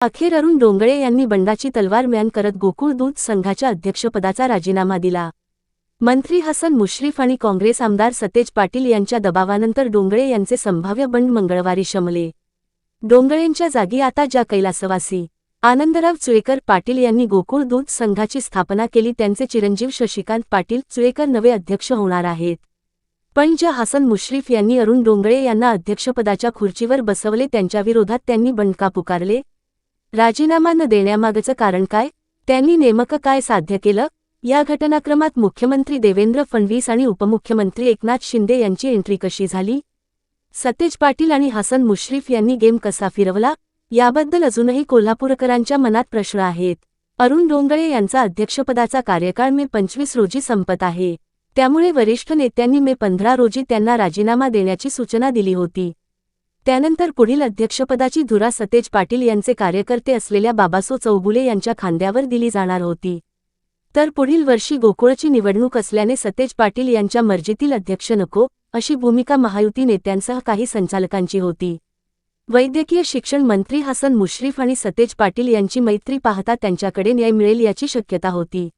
अखेर अरुण डोंगळे यांनी बंडाची तलवार म्यान करत गोकुळ दूध संघाच्या अध्यक्षपदाचा राजीनामा दिला. मंत्री हसन मुश्रीफ आणि काँग्रेस आमदार सतेज पाटील यांच्या दबावानंतर डोंगळे यांचे संभाव्य बंड मंगळवारी शमले. डोंगळेंच्या जागी आता ज्या कैलासवासी आनंदराव चुळेकर पाटील यांनी गोकुळ दूध संघाची स्थापना केली त्यांचे चिरंजीव शशिकांत पाटील चुळेकर नवे अध्यक्ष होणार आहेत. पण ज्या हसन मुश्रीफ यांनी अरुण डोंगळे यांना अध्यक्षपदाच्या खुर्चीवर बसवले त्यांच्याविरोधात त्यांनी बंडका पुकारले राजीनामा न देण्यामागचं कारण काय? त्यांनी नेमकं काय साध्य केलं? या घटनाक्रमात मुख्यमंत्री देवेंद्र फडणवीस आणि उपमुख्यमंत्री एकनाथ शिंदे यांची एंट्री कशी झाली? सतेज पाटील आणि हसन मुश्रीफ यांनी गेम कसा फिरवला? याबद्दल अजूनही कोल्हापूरकरांच्या मनात प्रश्न आहेत. अरुण डोंगळे यांचा अध्यक्षपदाचा कार्यकाळ मे पंचवीस रोजी संपत आहे. त्यामुळे वरिष्ठ नेत्यांनी मे पंधरा रोजी त्यांना राजीनामा देण्याची सूचना दिली होती. त्यानंतर पुढील अध्यक्षपदाची धुरा सतेज पाटील यांचे कार्यकर्ते असलेल्या बाबासो चौगुले यांच्या खांद्यावर दिली जाणार होती. तर पुढील वर्षी गोकुळची निवडणूक असल्याने सतेज पाटील यांच्या मर्जीतील अध्यक्ष नको अशी भूमिका महायुती नेत्यांसह काही संचालकांची होती. वैद्यकीय शिक्षण मंत्री हसन मुश्रीफ आणि सतेज पाटील यांची मैत्री पाहता त्यांच्याकडे न्याय मिळेल याची शक्यता होती.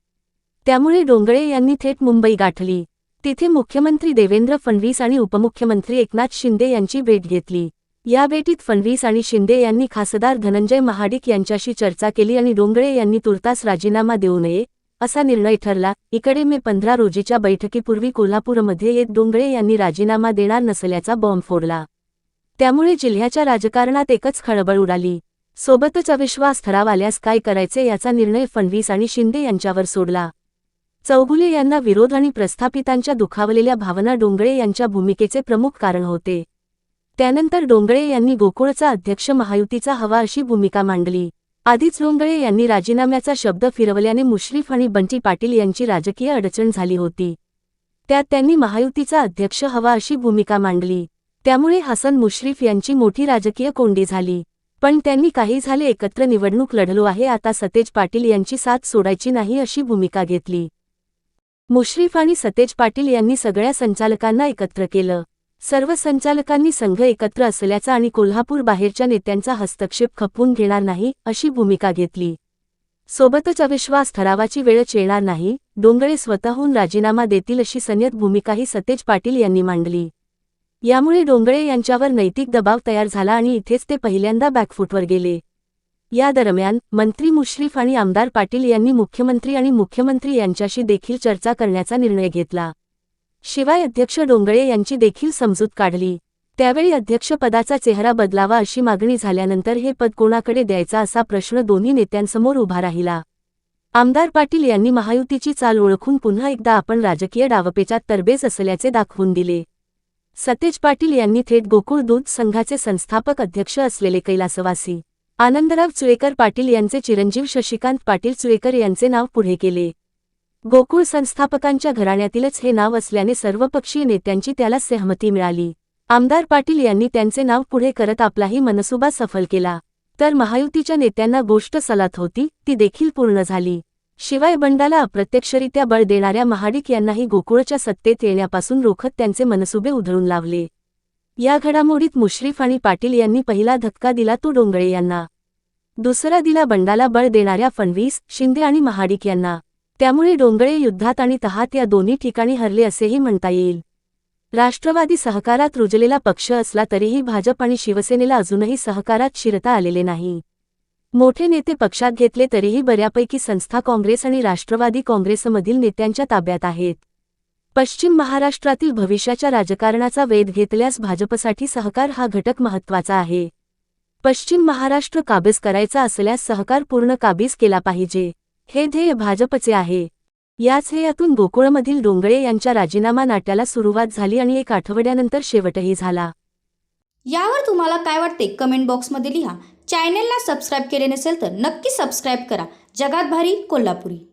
त्यामुळे डोंगळे यांनी थेट मुंबई गाठली. तिथे मुख्यमंत्री देवेंद्र फडणवीस आणि उपमुख्यमंत्री एकनाथ शिंदे यांची भेट घेतली. या भेटीत फडणवीस आणि शिंदे यांनी खासदार धनंजय महाडिक यांच्याशी चर्चा केली आणि डोंगळे यांनी तुर्तास राजीनामा देऊ नये असा निर्णय ठरला. इकडे मे पंधरा रोजीच्या बैठकीपूर्वी कोल्हापूरमध्ये येत डोंगळे यांनी राजीनामा देणार नसल्याचा बॉम्ब फोडला. त्यामुळे जिल्ह्याच्या राजकारणात एकच खळबळ उडाली. सोबतच अविश्वास ठराव आल्यास काय करायचे याचा निर्णय फडणवीस आणि शिंदे यांच्यावर सोडला. चौगुले यांना विरोध आणि प्रस्थापितांच्या दुखावलेल्या भावना डोंगळे यांच्या भूमिकेचे प्रमुख कारण होते. त्यानंतर डोंगळे यांनी गोकुळचा अध्यक्ष महायुतीचा हवा अशी भूमिका मांडली. आधीच डोंगळे यांनी राजीनाम्याचा शब्द फिरवल्याने मुश्रीफ आणि बंटी पाटील यांची राजकीय अडचण झाली होती. त्यात त्यांनी महायुतीचा अध्यक्ष हवा अशी भूमिका मांडली. त्यामुळे हसन मुश्रीफ यांची मोठी राजकीय कोंडी झाली. पण त्यांनी काही झाले एकत्र निवडणूक लढलो आहे आता सतेज पाटील यांची साथ सोडायची नाही अशी भूमिका घेतली. मुश्रीफ आणि सतेज पाटील यांनी सगळ्या संचालकांना एकत्र केलं. सर्व संचालकांनी संघ एकत्र असल्याचा आणि कोल्हापूर बाहेरच्या नेत्यांचा हस्तक्षेप खपवून घेणार नाही अशी भूमिका घेतली. सोबतच अविश्वास ठरावाची वेळच येणार नाही डोंगळे स्वतःहून राजीनामा देतील अशी संयत भूमिकाही सतेज पाटील यांनी मांडली. यामुळे डोंगळे यांच्यावर नैतिक दबाव तयार झाला आणि इथेच ते पहिल्यांदा बॅकफूटवर गेले. या दरम्यान मंत्री मुश्रीफ आणि आमदार पाटील यांनी मुख्यमंत्री आणि मुख्यमंत्री यांच्याशी देखील चर्चा करण्याचा निर्णय घेतला. शिवाय अध्यक्ष डोंगळे यांची देखील समजूत काढली. त्यावेळी अध्यक्षपदाचा चेहरा बदलावा अशी मागणी झाल्यानंतर हे पद कोणाकडे द्यायचा असा प्रश्न दोन्ही नेत्यांसमोर उभा राहिला. आमदार पाटील यांनी महायुतीची चाल ओळखून पुन्हा एकदा आपण राजकीय डावपेचात तरबेज असल्याचे दाखवून दिले. सतेज पाटील यांनी थेट गोकुळ दूध संघाचे संस्थापक अध्यक्ष असलेले कैलासवासी आनंदराव चुळेकर पाटील यांचे चिरंजीव शशिकांत पाटील चुळेकर यांचे नाव पुढे केले. गोकुळ संस्थापकांच्या घराण्यातीलच हे नाव असल्याने सर्वपक्षीय नेत्यांची त्याला सहमती मिळाली. आमदार पाटील यांनी त्यांचे नाव पुढे करत आपलाही मनसुबा सफल केला. तर महायुतीच्या नेत्यांना गोष्ट सलात होती ती देखील पूर्ण झाली. शिवाय बंडाला अप्रत्यक्षरित्या बळ देणाऱ्या महाडिक यांनाही गोकुळच्या सत्तेत येण्यापासून रोखत त्यांचे मनसुबे उधळून लावले. या घडामोडीत मुश्रीफ आणि पाटील यांनी पहिला धक्का दिला तो डोंगळे यांना. दुसरा दिला बंडाला बळ देणाऱ्या फडणवीस शिंदे आणि महाडिक यांना. त्यामुळे डोंगळे युद्धात आणि तहात या दोन्ही ठिकाणी हरले असेही म्हणता येईल. राष्ट्रवादी सहकारात रुजलेला पक्ष असला तरीही भाजप आणि शिवसेनेला अजूनही सहकारात शिरता आलेले नाही. मोठे नेते पक्षात घेतले तरीही बऱ्यापैकी संस्था काँग्रेस आणि राष्ट्रवादी काँग्रेसमधील नेत्यांच्या ताब्यात आहेत. पश्चिम महाराष्ट्रातील भविष्याच्या राजकारणाचा वेध घेतल्यास भाजपसाठी सहकार हा घटक महत्त्वाचा आहे. पश्चिम महाराष्ट्र काबीज करायचा असल्यास सहकार पूर्ण काबीज केला पाहिजे. हे ध्येय भाजपचे आहे. याच हेयातून गोकुळमधील डोंगळे यांच्या राजीनामा नाट्याला सुरुवात झाली आणि एक आठवड्यानंतर शेवटही झाला. यावर तुम्हाला काय वाटते? कमेंट बॉक्समध्ये लिहा. चॅनेलला सबस्क्राईब केले नसेल तर नक्की सबस्क्राईब करा. जगात भारी कोल्हापुरी.